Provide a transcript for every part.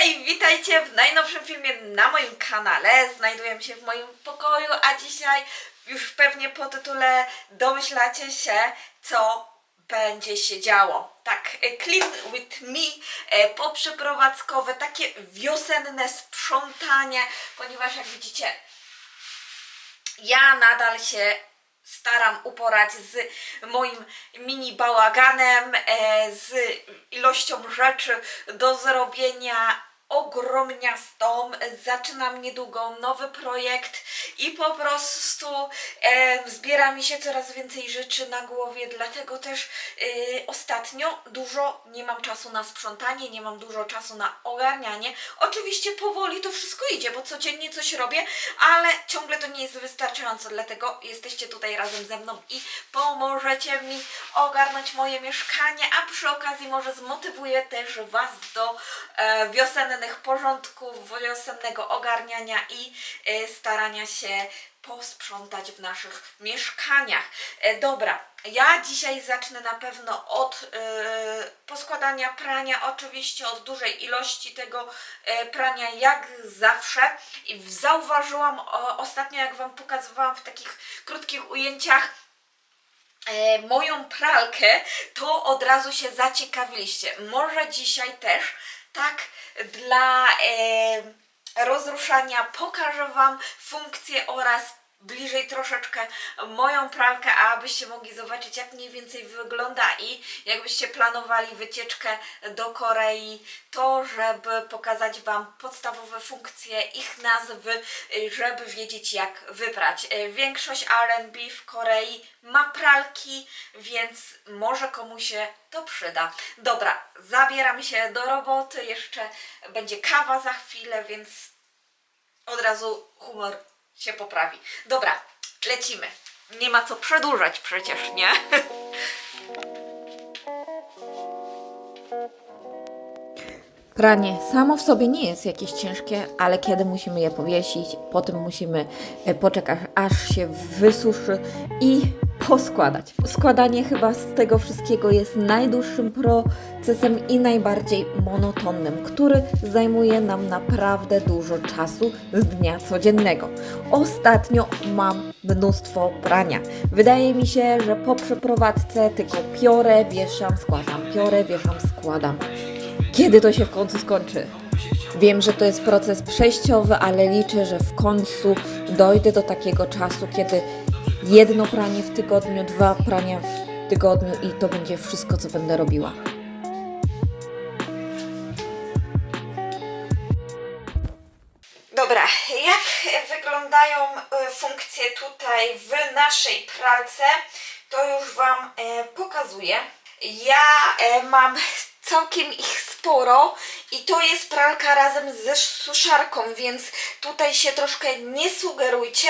Hej, witajcie w najnowszym filmie na moim kanale. Znajduję się w moim pokoju, a dzisiaj już pewnie po tytule domyślacie się, co będzie się działo. Tak, e, clean with me, e, poprzeprowadzkowe, takie wiosenne sprzątanie, ponieważ jak widzicie, ja nadal się staram uporać z moim mini bałaganem, e, z ilością rzeczy do zrobienia ogromniastą. Zaczynam niedługo nowy projekt i po prostu e, zbiera mi się coraz więcej rzeczy na głowie, dlatego też e, ostatnio dużo nie mam czasu na sprzątanie, nie mam dużo czasu na ogarnianie. Oczywiście powoli to wszystko idzie, bo codziennie coś robię, ale ciągle to nie jest wystarczająco, dlatego jesteście tutaj razem ze mną i pomożecie mi ogarnąć moje mieszkanie, a przy okazji może zmotywuję też Was do e, wiosennych porządków, wiosennego ogarniania i e, starania się posprzątać w naszych mieszkaniach. E, dobra, ja dzisiaj zacznę na pewno od e, poskładania prania, oczywiście od dużej ilości tego prania, jak zawsze. I zauważyłam ostatnio, jak Wam pokazywałam w takich krótkich ujęciach, moją pralkę, to od razu się zaciekawiliście. Może dzisiaj też tak dla rozruszania pokażę Wam funkcję oraz bliżej troszeczkę moją pralkę, abyście mogli zobaczyć jak mniej więcej wygląda i jakbyście planowali wycieczkę do Korei, to żeby pokazać Wam podstawowe funkcje, ich nazwy, żeby wiedzieć jak wyprać. Y, Większość R&B w Korei ma pralki, więc może komu się to przyda. Dobra, zabieram się do roboty, jeszcze będzie kawa za chwilę, więc od razu humor się poprawi. Dobra, lecimy. Nie ma co przedłużać przecież, nie? Pranie samo w sobie nie jest jakieś ciężkie, ale kiedy musimy je powiesić, potem musimy e, poczekać aż się wysuszy i poskładać. Składanie chyba z tego wszystkiego jest najdłuższym procesem i najbardziej monotonnym, który zajmuje nam naprawdę dużo czasu z dnia codziennego. Ostatnio mam mnóstwo prania. Wydaje mi się, że po przeprowadzce tylko piorę, wieszam, składam, piorę, wieszam, składam. Kiedy to się w końcu skończy? Wiem, że to jest proces przejściowy, ale liczę, że w końcu dojdę do takiego czasu, kiedy jedno pranie w tygodniu, dwa prania w tygodniu i to będzie wszystko, co będę robiła. Dobra, jak wyglądają e, funkcje tutaj w naszej pralce, to już Wam e, pokazuję. Ja e, mam całkiem ich sporo i to jest pralka razem ze suszarką, więc tutaj się troszkę nie sugerujcie.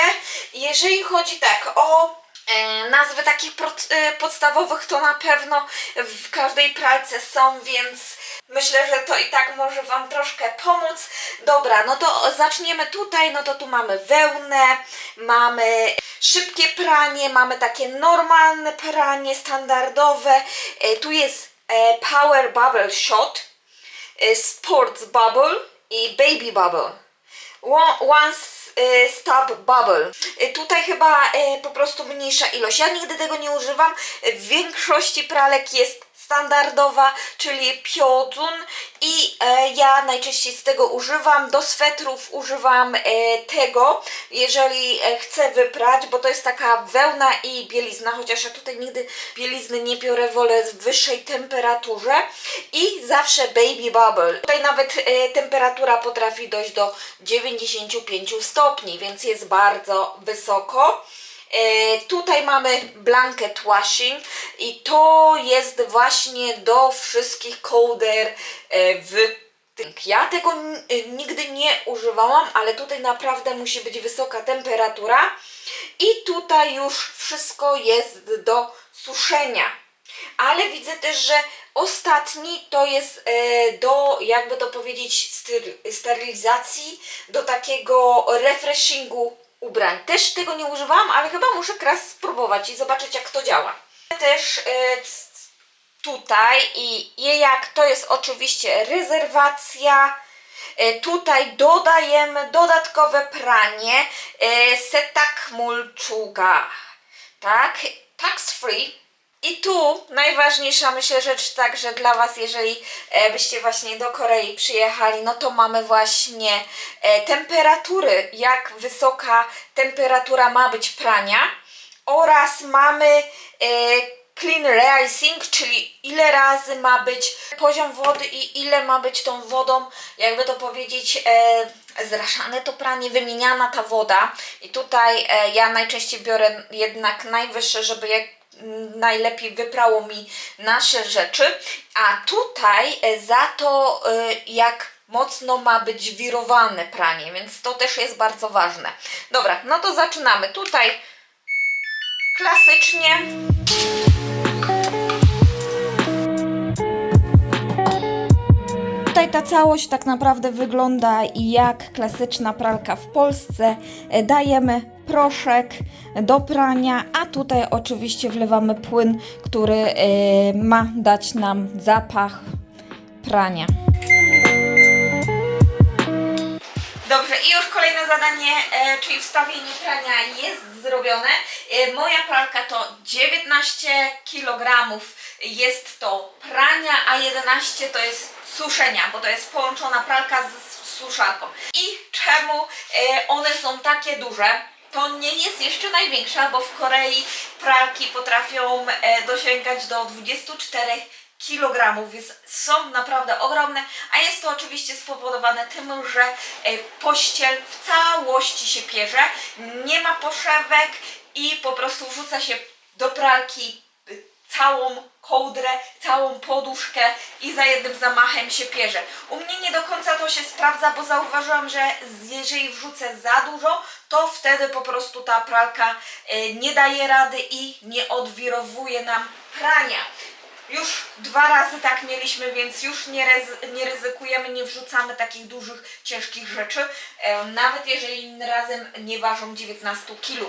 Jeżeli chodzi tak o e, nazwy takich e, podstawowych, to na pewno w każdej pralce są, więc myślę, że to i tak może Wam troszkę pomóc. Dobra, no to zaczniemy tutaj, no to tu mamy wełnę, mamy szybkie pranie, mamy takie normalne pranie, standardowe, e, tu jest Power Bubble Shot, e, Sports Bubble i Baby Bubble. One, e, Stop Bubble. E, Tutaj chyba e, po prostu mniejsza ilość. Ja nigdy tego nie używam. W większości pralek jest standardowa, czyli Piodun i e, ja najczęściej z tego używam. Do swetrów używam e, tego, jeżeli e, chcę wyprać, bo to jest taka wełna i bielizna, chociaż ja tutaj nigdy bielizny nie biorę, wolę w wyższej temperaturze i zawsze baby bubble. Tutaj nawet e, temperatura potrafi dojść do 95 stopni, więc jest bardzo wysoko. E, tutaj mamy blanket washing i to jest właśnie do wszystkich kołder e, w. Ja tego nigdy nie używałam, ale tutaj naprawdę musi być wysoka temperatura i tutaj już wszystko jest do suszenia. Ale widzę też, że ostatni to jest e, do, jakby to powiedzieć, sterylizacji, do takiego refreshingu ubrań. Też tego nie używałam, ale chyba muszę raz spróbować i zobaczyć jak to działa. Też c- tutaj i jak to jest oczywiście rezerwacja E, Tutaj dodajemy dodatkowe pranie e, setak mulczuga. Tak? Tax free. I tu najważniejsza myślę rzecz także dla Was, jeżeli e, byście właśnie do Korei przyjechali, no to mamy właśnie e, temperatury, jak wysoka temperatura ma być prania oraz mamy e, clean rising, czyli ile razy ma być poziom wody i ile ma być tą wodą, jakby to powiedzieć, zraszane to pranie, wymieniana ta woda. I tutaj ja najczęściej biorę jednak najwyższe, żeby jak najlepiej wyprało mi nasze rzeczy, a tutaj e, za to e, jak mocno ma być wirowane pranie, więc to też jest bardzo ważne. Dobra, no to zaczynamy. Tutaj klasycznie Tutaj ta całość tak naprawdę wygląda jak klasyczna pralka w Polsce. E, Dajemy proszek do prania, a tutaj oczywiście wlewamy płyn, który e, ma dać nam zapach prania. Dobrze, i już kolejne zadanie, e, czyli wstawienie prania jest zrobione. E, moja pralka to 19 kg jest to prania, a 11 to jest suszenia, bo to jest połączona pralka z suszarką. I czemu one są takie duże? To nie jest jeszcze największa, bo w Korei pralki potrafią e, dosięgać do 24 kg, więc są naprawdę ogromne, a jest to oczywiście spowodowane tym, że e, pościel w całości się pierze, nie ma poszewek i po prostu wrzuca się do pralki całą kołdrę, całą poduszkę i za jednym zamachem się pierze. U mnie nie do końca to się sprawdza, bo zauważyłam, że jeżeli wrzucę za dużo, to wtedy po prostu ta pralka e, nie daje rady i nie odwirowuje nam prania. Już dwa razy tak mieliśmy, więc już nie, nie ryzykujemy, nie wrzucamy takich dużych, ciężkich rzeczy. Nawet jeżeli razem nie ważą 19 kg.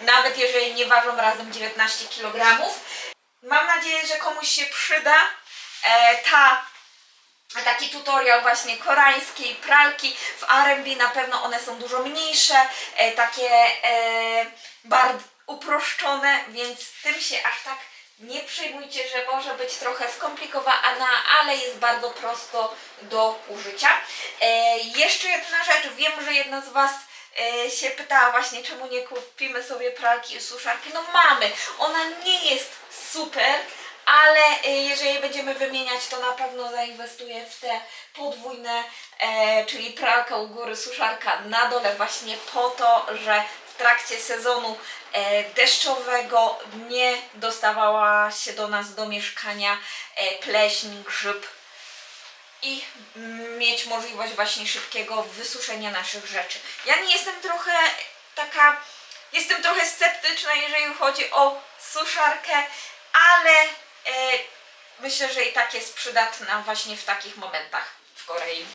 Nawet jeżeli nie ważą razem 19 kg. Mam nadzieję, że komuś się przyda e, ta taki tutorial właśnie koreańskiej pralki. W R&B na pewno one są dużo mniejsze, e, takie e, bardzo uproszczone, więc tym się aż tak nie przejmujcie, że może być trochę skomplikowana, ale jest bardzo prosto do użycia. E, jeszcze jedna rzecz, wiem, że jedna z Was e, się pytała właśnie, czemu nie kupimy sobie pralki i suszarki. No mamy, ona nie jest super, ale e, jeżeli będziemy wymieniać, to na pewno zainwestuję w te podwójne, e, czyli pralka u góry, suszarka na dole, właśnie po to, że w trakcie sezonu e, deszczowego nie dostawała się do nas do mieszkania e, pleśń, grzyb i mieć możliwość właśnie szybkiego wysuszenia naszych rzeczy. Ja nie jestem trochę taka, jestem trochę sceptyczna, jeżeli chodzi o suszarkę, ale e, myślę, że i tak jest przydatna właśnie w takich momentach w Korei.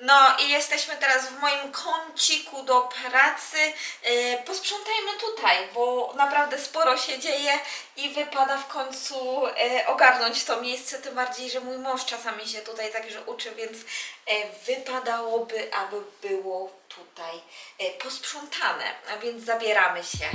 No i jesteśmy teraz w moim kąciku do pracy. E, posprzątajmy tutaj, bo naprawdę sporo się dzieje i wypada w końcu e, ogarnąć to miejsce, tym bardziej, że mój mąż czasami się tutaj także uczy, więc e, wypadałoby, aby było tutaj posprzątane, a więc zabieramy się.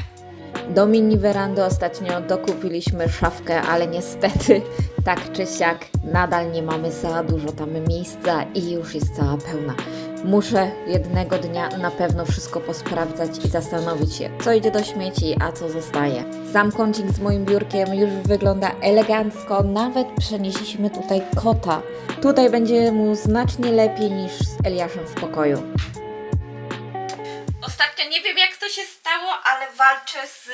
Do mini werandy ostatnio dokupiliśmy szafkę, ale niestety tak czy siak nadal nie mamy za dużo tam miejsca i już jest cała pełna. Muszę jednego dnia na pewno wszystko posprawdzać i zastanowić się, co idzie do śmieci, a co zostaje. Sam kącik z moim biurkiem już wygląda elegancko, nawet przenieśliśmy tutaj kota. Tutaj będzie mu znacznie lepiej niż z Eliaszem w pokoju. Ostatnio nie wiem jak to się stało, ale walczę z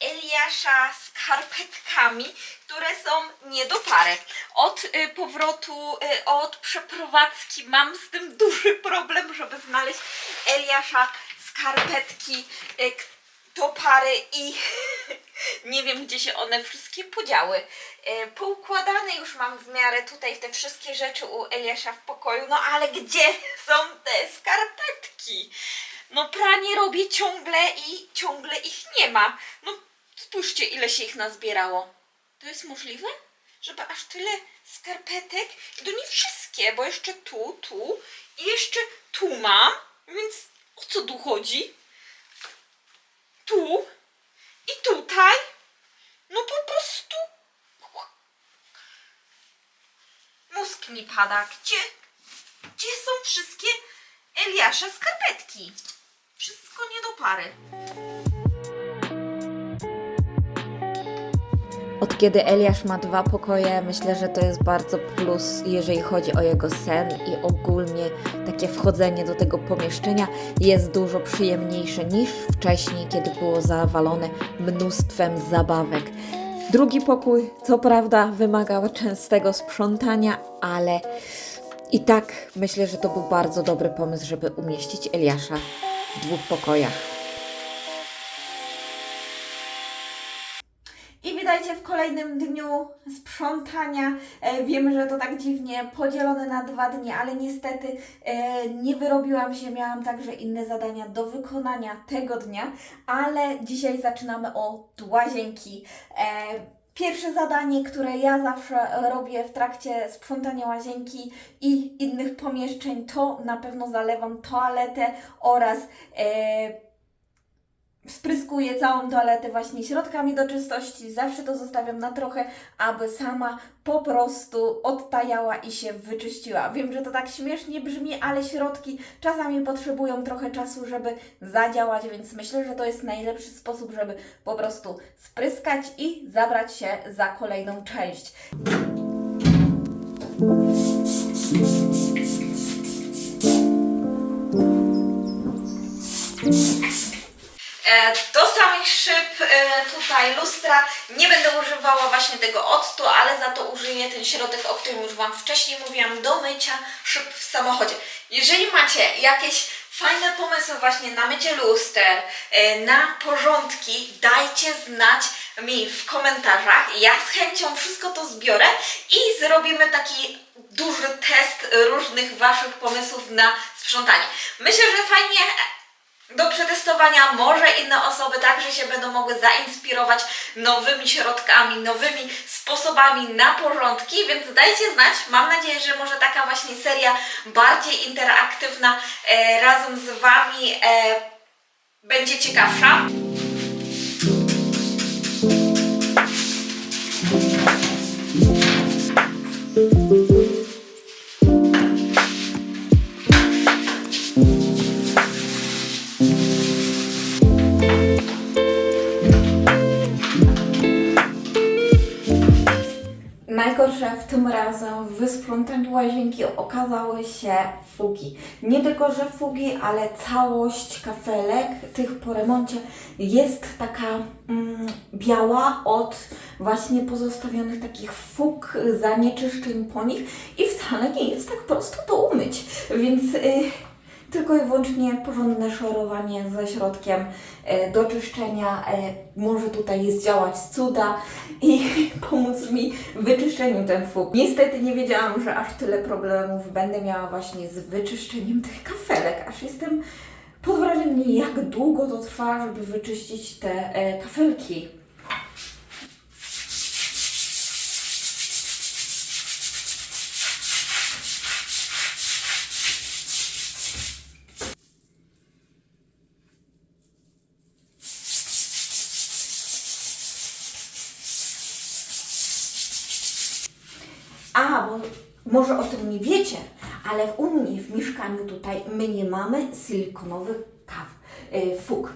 Eliasza skarpetkami, które są nie do pary. Od y, powrotu, y, od przeprowadzki mam z tym duży problem, żeby znaleźć Eliasza skarpetki y, do pary i nie wiem gdzie się one wszystkie podziały. Poukładane już mam w miarę tutaj te wszystkie rzeczy u Eliasza w pokoju, no ale gdzie są te skarpetki? No pranie robię ciągle i ciągle ich nie ma. No spójrzcie ile się ich nazbierało. To jest możliwe? Żeby aż tyle skarpetek? I to nie wszystkie, bo jeszcze tu, tu I jeszcze tu mam, więc o co tu chodzi? Tu i tutaj. No po prostu mózg mi pada. Gdzie, gdzie są wszystkie Eliasza skarpetki? Wszystko nie do pary. Kiedy Eliasz ma dwa pokoje, myślę, że to jest bardzo plus, jeżeli chodzi o jego sen i ogólnie takie wchodzenie do tego pomieszczenia jest dużo przyjemniejsze niż wcześniej, kiedy było zawalone mnóstwem zabawek. Drugi pokój, co prawda, wymagał częstego sprzątania, ale i tak myślę, że to był bardzo dobry pomysł, żeby umieścić Eliasza w dwóch pokojach. Kolejnym dniu sprzątania. E, wiem, że to tak dziwnie podzielone na dwa dni, ale niestety e, nie wyrobiłam się. Miałam także inne zadania do wykonania tego dnia, ale dzisiaj zaczynamy od łazienki. E, Pierwsze zadanie, które ja zawsze robię w trakcie sprzątania łazienki i innych pomieszczeń, to na pewno zalewam toaletę oraz spryskuję całą toaletę właśnie środkami do czystości. Zawsze to zostawiam na trochę, aby sama po prostu odtajała i się wyczyściła. Wiem, że to tak śmiesznie brzmi, ale środki czasami potrzebują trochę czasu, żeby zadziałać, więc myślę, że to jest najlepszy sposób, żeby po prostu spryskać i zabrać się za kolejną część. Do samych szyb e, tutaj lustra nie będę używała właśnie tego octu, ale za to użyję ten środek, o którym już Wam wcześniej mówiłam, do mycia szyb w samochodzie. Jeżeli macie jakieś fajne pomysły właśnie na mycie luster, e, na porządki, dajcie znać mi w komentarzach. Ja z chęcią wszystko to zbiorę i zrobimy taki duży test różnych Waszych pomysłów na sprzątanie. Myślę, że fajnie do przetestowania może inne osoby także się będą mogły zainspirować nowymi środkami, nowymi sposobami na porządki, więc dajcie znać. Mam nadzieję, że może taka właśnie seria bardziej interaktywna e, razem z Wami e, będzie ciekawsza. Łazienki okazały się fugi. Nie tylko, że fugi, ale całość kafelek tych po remoncie jest taka mm, biała od właśnie pozostawionych takich fug, zanieczyszczeń po nich i wcale nie jest tak prosto to umyć. Więc y, tylko i wyłącznie porządne szorowanie ze środkiem e, do czyszczenia e, może tutaj zdziałać cuda i pomóc mi w wyczyszczeniu ten fug. Niestety nie wiedziałam, że aż tyle problemów będę miała właśnie z wyczyszczeniem tych kafelek, aż jestem pod wrażeniem, jak długo to trwa, żeby wyczyścić te e, kafelki. A, bo może o tym nie wiecie, ale u mnie w mieszkaniu tutaj my nie mamy silikonowych kaw, y, fug.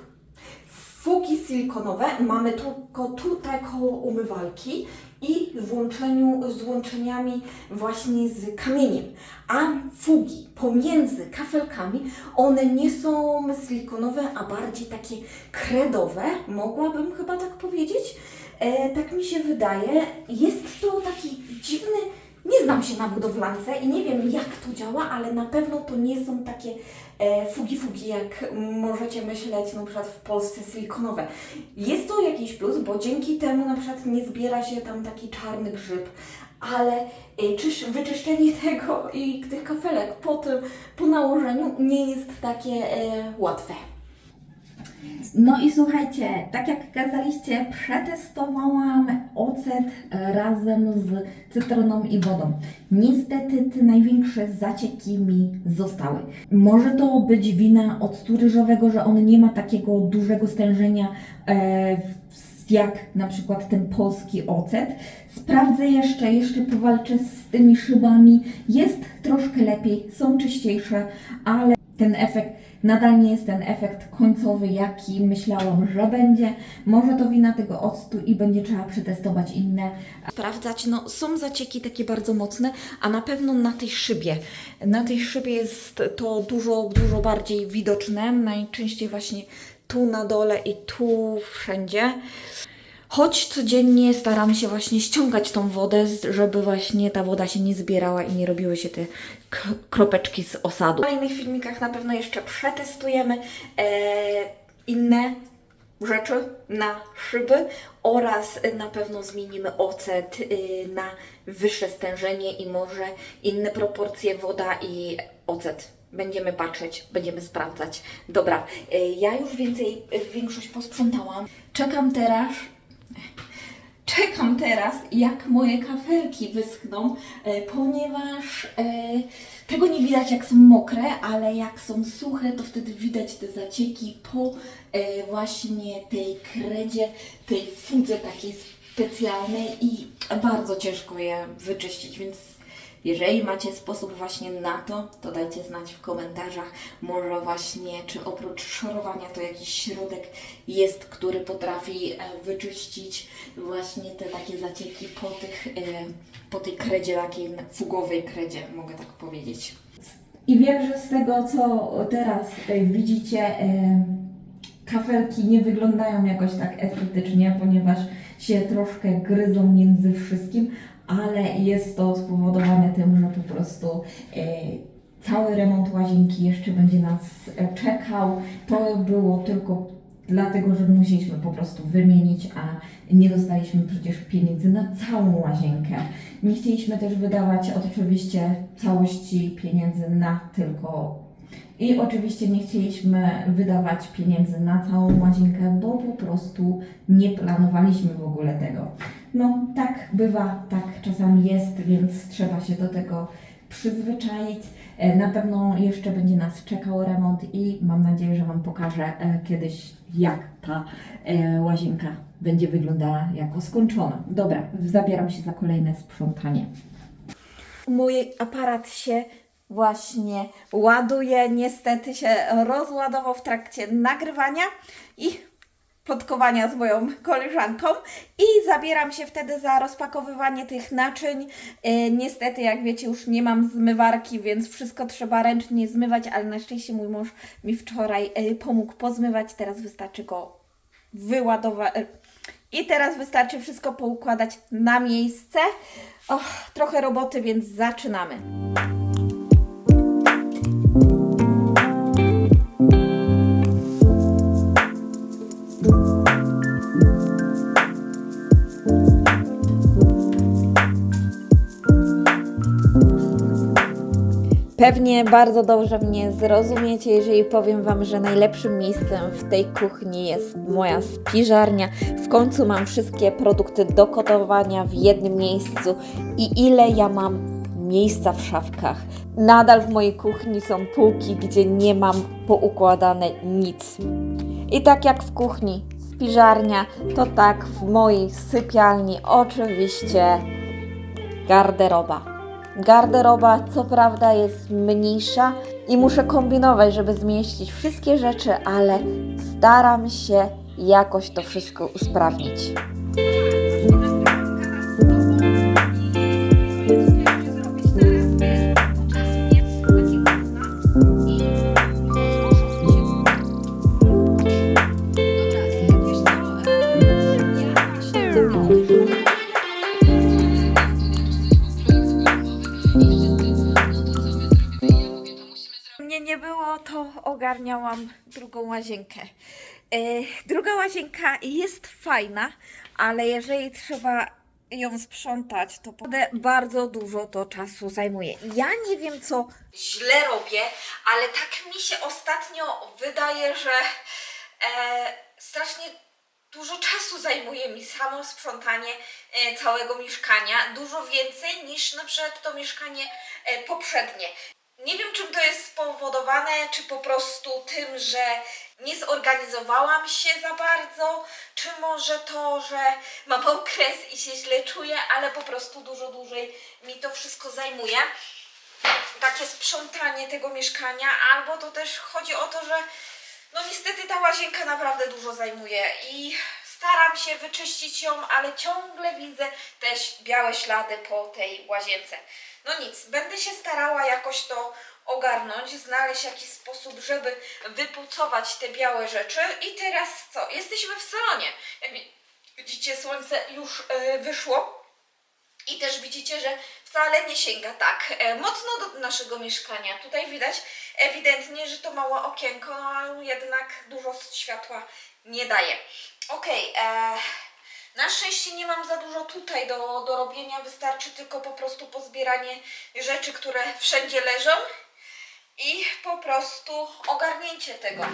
Fugi silikonowe mamy tylko tutaj koło umywalki i w łączeniu z łączeniami właśnie z kamieniem. A fugi pomiędzy kafelkami, one nie są silikonowe, a bardziej takie kredowe, mogłabym chyba tak powiedzieć. E, tak mi się wydaje. Jest to taki dziwny nie znam się na budowlance i nie wiem jak to działa, ale na pewno to nie są takie e, fugi fugi, jak możecie myśleć na przykład w Polsce silikonowe. Jest to jakiś plus, bo dzięki temu na przykład nie zbiera się tam taki czarny grzyb, ale e, czyż, wyczyszczenie tego i tych kafelek po, tym, po nałożeniu nie jest takie e, łatwe. No i słuchajcie, tak jak kazaliście, przetestowałam ocet razem z cytryną i wodą. Niestety te największe zacieki mi zostały. Może to być wina octu ryżowego, że on nie ma takiego dużego stężenia e, jak na przykład ten polski ocet. Sprawdzę jeszcze, jeszcze powalczę z tymi szybami. Jest troszkę lepiej, są czyściejsze, ale ten efekt nadal nie jest ten efekt końcowy, jaki myślałam, że będzie. Może to wina tego octu i będzie trzeba przetestować inne. Sprawdzać, no są zacieki takie bardzo mocne, a na pewno na tej szybie. Na tej szybie jest to dużo, dużo bardziej widoczne. Najczęściej właśnie tu na dole i tu wszędzie. Choć codziennie staram się właśnie ściągać tą wodę, żeby właśnie ta woda się nie zbierała i nie robiły się te kropeczki z osadu. W kolejnych filmikach na pewno jeszcze przetestujemy e, inne rzeczy na szyby oraz na pewno zmienimy ocet e, na wyższe stężenie i może inne proporcje woda i ocet. Będziemy patrzeć, będziemy sprawdzać. Dobra, e, ja już więcej, e, większość posprzątałam. Czekam teraz Czekam teraz, jak moje kafelki wyschną, e, ponieważ e, tego nie widać, jak są mokre, ale jak są suche, to wtedy widać te zacieki po e, właśnie tej kredzie, tej fudze takiej specjalnej i bardzo ciężko je wyczyścić, więc jeżeli macie sposób właśnie na to, to dajcie znać w komentarzach. Może właśnie, czy oprócz szorowania to jakiś środek jest, który potrafi e, wyczyścić właśnie te takie zacieki po, tych, e, po tej kredzie, takiej fugowej kredzie, mogę tak powiedzieć. I wiem, że z tego, co teraz e, widzicie, kafelki nie wyglądają jakoś tak estetycznie, ponieważ się troszkę gryzą między wszystkim, ale jest to spowodowane tym, że po prostu e, cały remont łazienki jeszcze będzie nas e, czekał. To było tylko dlatego, że musieliśmy po prostu wymienić, a nie dostaliśmy przecież pieniędzy na całą łazienkę. Nie chcieliśmy też wydawać oczywiście całości pieniędzy na tylko i oczywiście nie chcieliśmy wydawać pieniędzy na całą łazienkę, bo po prostu nie planowaliśmy w ogóle tego. No tak bywa, tak czasami jest, więc trzeba się do tego przyzwyczaić. E, Na pewno jeszcze będzie nas czekał remont i mam nadzieję, że Wam pokażę e, kiedyś, jak ta e, łazienka będzie wyglądała jako skończona. Dobra, zabieram się za kolejne sprzątanie. Mój aparat się właśnie ładuje. Niestety się rozładował w trakcie nagrywania i plotkowania z moją koleżanką i zabieram się wtedy za rozpakowywanie tych naczyń. E, niestety, jak wiecie, już nie mam zmywarki, więc wszystko trzeba ręcznie zmywać, ale na szczęście mój mąż mi wczoraj e, pomógł pozmywać. Teraz wystarczy go wyładować. I teraz wystarczy wszystko poukładać na miejsce. Och, trochę roboty, więc zaczynamy. Pewnie bardzo dobrze mnie zrozumiecie, jeżeli powiem Wam, że najlepszym miejscem w tej kuchni jest moja spiżarnia. W końcu mam wszystkie produkty do gotowania w jednym miejscu i ile ja mam miejsca w szafkach. Nadal w mojej kuchni są półki, gdzie nie mam poukładane nic. I tak jak w kuchni spiżarnia, to tak w mojej sypialni oczywiście garderoba. Garderoba co prawda jest mniejsza i muszę kombinować, żeby zmieścić wszystkie rzeczy, ale staram się jakoś to wszystko usprawnić. Ogarniałam drugą łazienkę. E, druga łazienka jest fajna, ale jeżeli trzeba ją sprzątać, to bardzo dużo to czasu zajmuje. Ja nie wiem, co źle robię, ale tak mi się ostatnio wydaje, że e, strasznie dużo czasu zajmuje mi samo sprzątanie e, całego mieszkania. Dużo więcej niż na przykład to mieszkanie e, poprzednie. Nie wiem, czym to jest spowodowane, czy po prostu tym, że nie zorganizowałam się za bardzo, czy może to, że mam okres i się źle czuję, ale po prostu dużo dłużej mi to wszystko zajmuje. Takie sprzątanie tego mieszkania, albo to też chodzi o to, że no niestety ta łazienka naprawdę dużo zajmuje i staram się wyczyścić ją, ale ciągle widzę też białe ślady po tej łazience. No nic, będę się starała jakoś to ogarnąć, znaleźć jakiś sposób, żeby wypucować te białe rzeczy. I teraz co? Jesteśmy w salonie. Widzicie, słońce już e, wyszło. I też widzicie, że wcale nie sięga tak e, mocno do naszego mieszkania. Tutaj widać ewidentnie, że to małe okienko, no jednak dużo światła nie daje. Okej, e, na szczęście nie mam za dużo tutaj do, do robienia, wystarczy tylko po prostu pozbieranie rzeczy, które wszędzie leżą i po prostu ogarnięcie tego.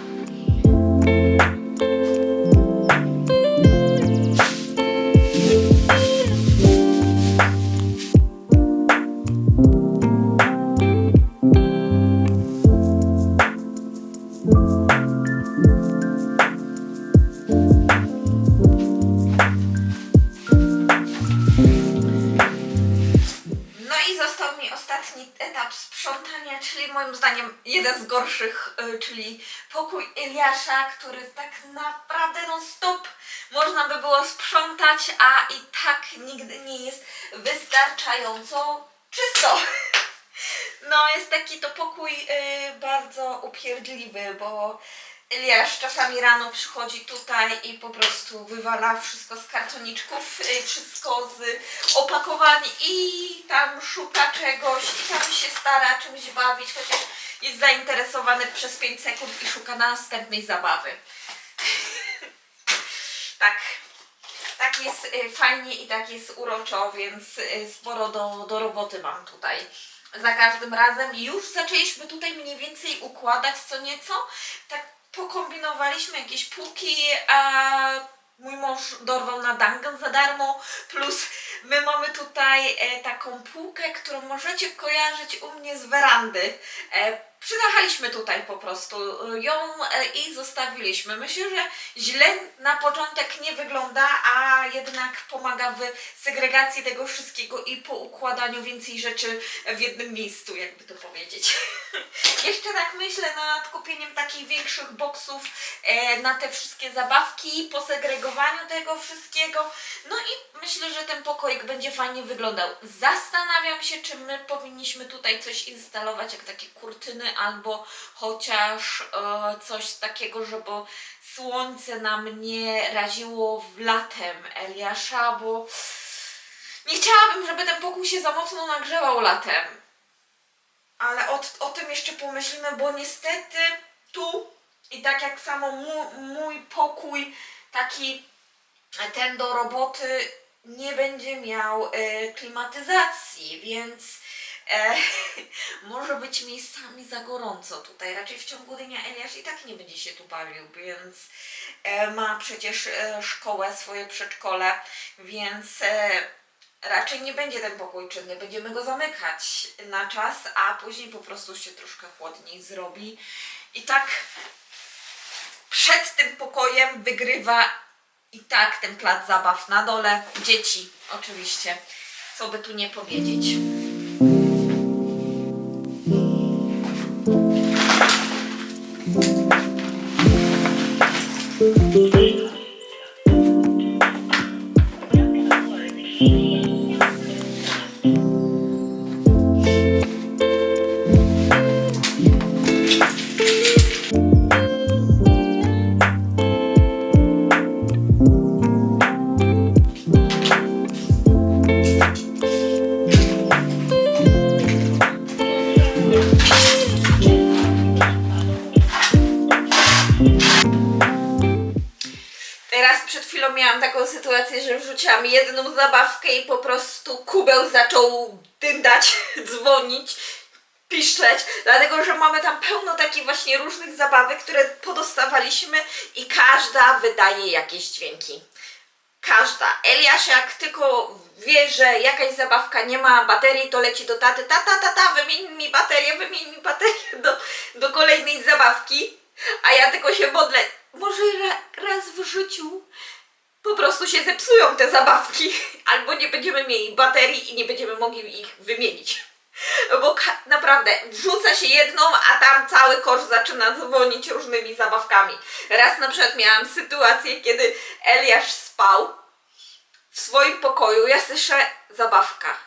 Eliasza, który tak naprawdę non stop można by było sprzątać, a i tak nigdy nie jest wystarczająco czysto. No jest taki to pokój y, bardzo upierdliwy, bo Eliasz czasami rano przychodzi tutaj i po prostu wywala wszystko z kartoniczków, y, wszystko z opakowań i tam szuka czegoś i tam się stara czymś bawić, chociaż jest zainteresowany przez 5 sekund i szuka następnej zabawy. tak. Tak jest y, fajnie i tak jest uroczo, więc y, sporo do, do roboty mam tutaj. Za każdym razem już zaczęliśmy tutaj mniej więcej układać co nieco. Tak pokombinowaliśmy jakieś półki, a mój mąż dorwał na Dungeon za darmo, plus my mamy tutaj e, taką półkę, którą możecie kojarzyć u mnie z werandy. E, Przyjechaliśmy tutaj po prostu ją e, i zostawiliśmy. Myślę, że źle na początek nie wygląda, a jednak pomaga w segregacji tego wszystkiego i po układaniu więcej rzeczy w jednym miejscu, jakby to powiedzieć. Jeszcze tak myślę nad kupieniem takich większych boksów na te wszystkie zabawki, po segregowaniu tego wszystkiego. No i myślę, że ten pokoik będzie fajnie wyglądał. Zastanawiam się, czy my powinniśmy tutaj coś instalować, jak takie kurtyny, albo chociaż e, coś takiego, żeby słońce nam nie raziło latem Eliasza, bo nie chciałabym, żeby ten pokój się za mocno nagrzewał latem. Ale o, o tym jeszcze pomyślimy, bo niestety tu i tak jak samo mój, mój pokój, taki ten do roboty nie będzie miał e, klimatyzacji, więc e, może być miejscami za gorąco tutaj. Raczej w ciągu dnia Eliasz i tak nie będzie się tu bawił, więc e, ma przecież e, szkołę, swoje przedszkole, więc e, raczej nie będzie ten pokój czynny. Będziemy go zamykać na czas, a później po prostu się troszkę chłodniej zrobi. I tak przed tym pokojem wygrywa i tak ten plac zabaw na dole. Dzieci, oczywiście. Co by tu nie powiedzieć. Teraz sytuację, że wrzuciłam jedną zabawkę i po prostu kubeł zaczął dyndać, dzwonić. piszczeć, dlatego że mamy tam pełno takich właśnie różnych zabawek, które podostawaliśmy i każda wydaje jakieś dźwięki. Każda. Eliasz jak tylko wie, że jakaś zabawka nie ma baterii, to leci do taty, tata, tata, wymień mi baterię, wymień mi baterię do, do kolejnej zabawki, a ja tylko się modlę, może ra, raz w życiu po prostu się zepsują te zabawki, albo nie będziemy mieli baterii i nie będziemy mogli ich wymienić. Bo naprawdę wrzuca się jedną, a tam cały kosz zaczyna dzwonić różnymi zabawkami. Raz na przykład miałam sytuację, kiedy Eliasz spał w swoim pokoju, ja słyszę zabawka.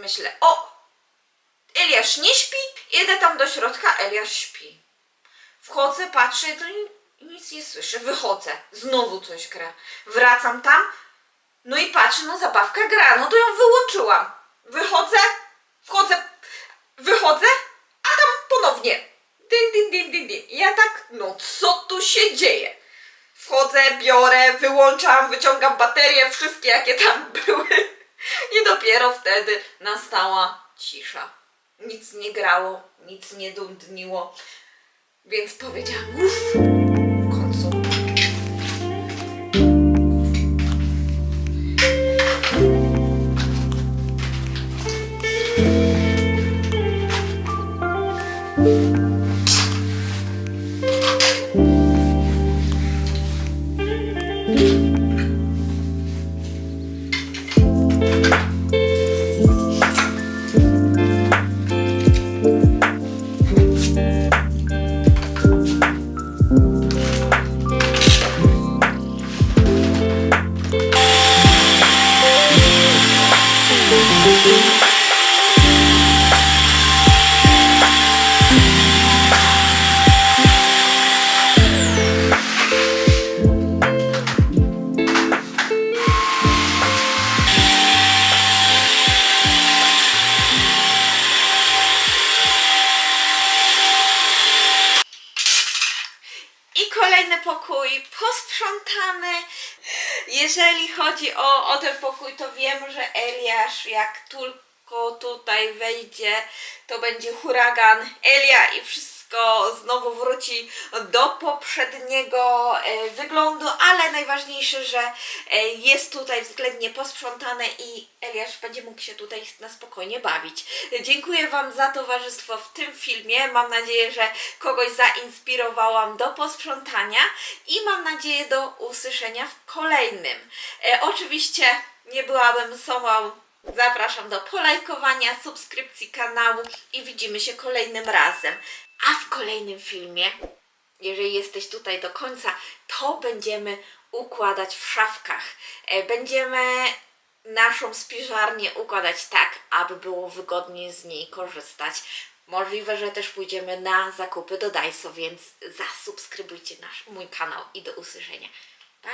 Myślę, o, Eliasz nie śpi, idę tam do środka, Eliasz śpi. Wchodzę, patrzę, no nic nie słyszę, wychodzę, znowu coś gra. Wracam tam, no i patrzę, no zabawka gra, no to ją wyłączyłam. Wychodzę, wchodzę, wychodzę, a tam ponownie. Dyn, dyn, dyn, dyn. I ja tak, no co tu się dzieje? Wchodzę, biorę, wyłączam, wyciągam baterie, wszystkie jakie tam były. I dopiero wtedy nastała cisza. Nic nie grało, nic nie dundniło. Więc powiedziałam, uff, wejdzie, to będzie huragan Elia i wszystko znowu wróci do poprzedniego e, wyglądu, ale najważniejsze, że e, jest tutaj względnie posprzątane i Eliasz będzie mógł się tutaj na spokojnie bawić. Dziękuję Wam za towarzystwo w tym filmie. Mam nadzieję, że kogoś zainspirowałam do posprzątania i mam nadzieję do usłyszenia w kolejnym. E, oczywiście nie byłabym sobą. Zapraszam do polajkowania, subskrypcji kanału i widzimy się kolejnym razem. A w kolejnym filmie, jeżeli jesteś tutaj do końca, to będziemy układać w szafkach. E, Będziemy naszą spiżarnię układać tak, aby było wygodnie z niej korzystać. Możliwe, że też pójdziemy na zakupy do Daiso, więc zasubskrybujcie nasz mój kanał i do usłyszenia. Pa!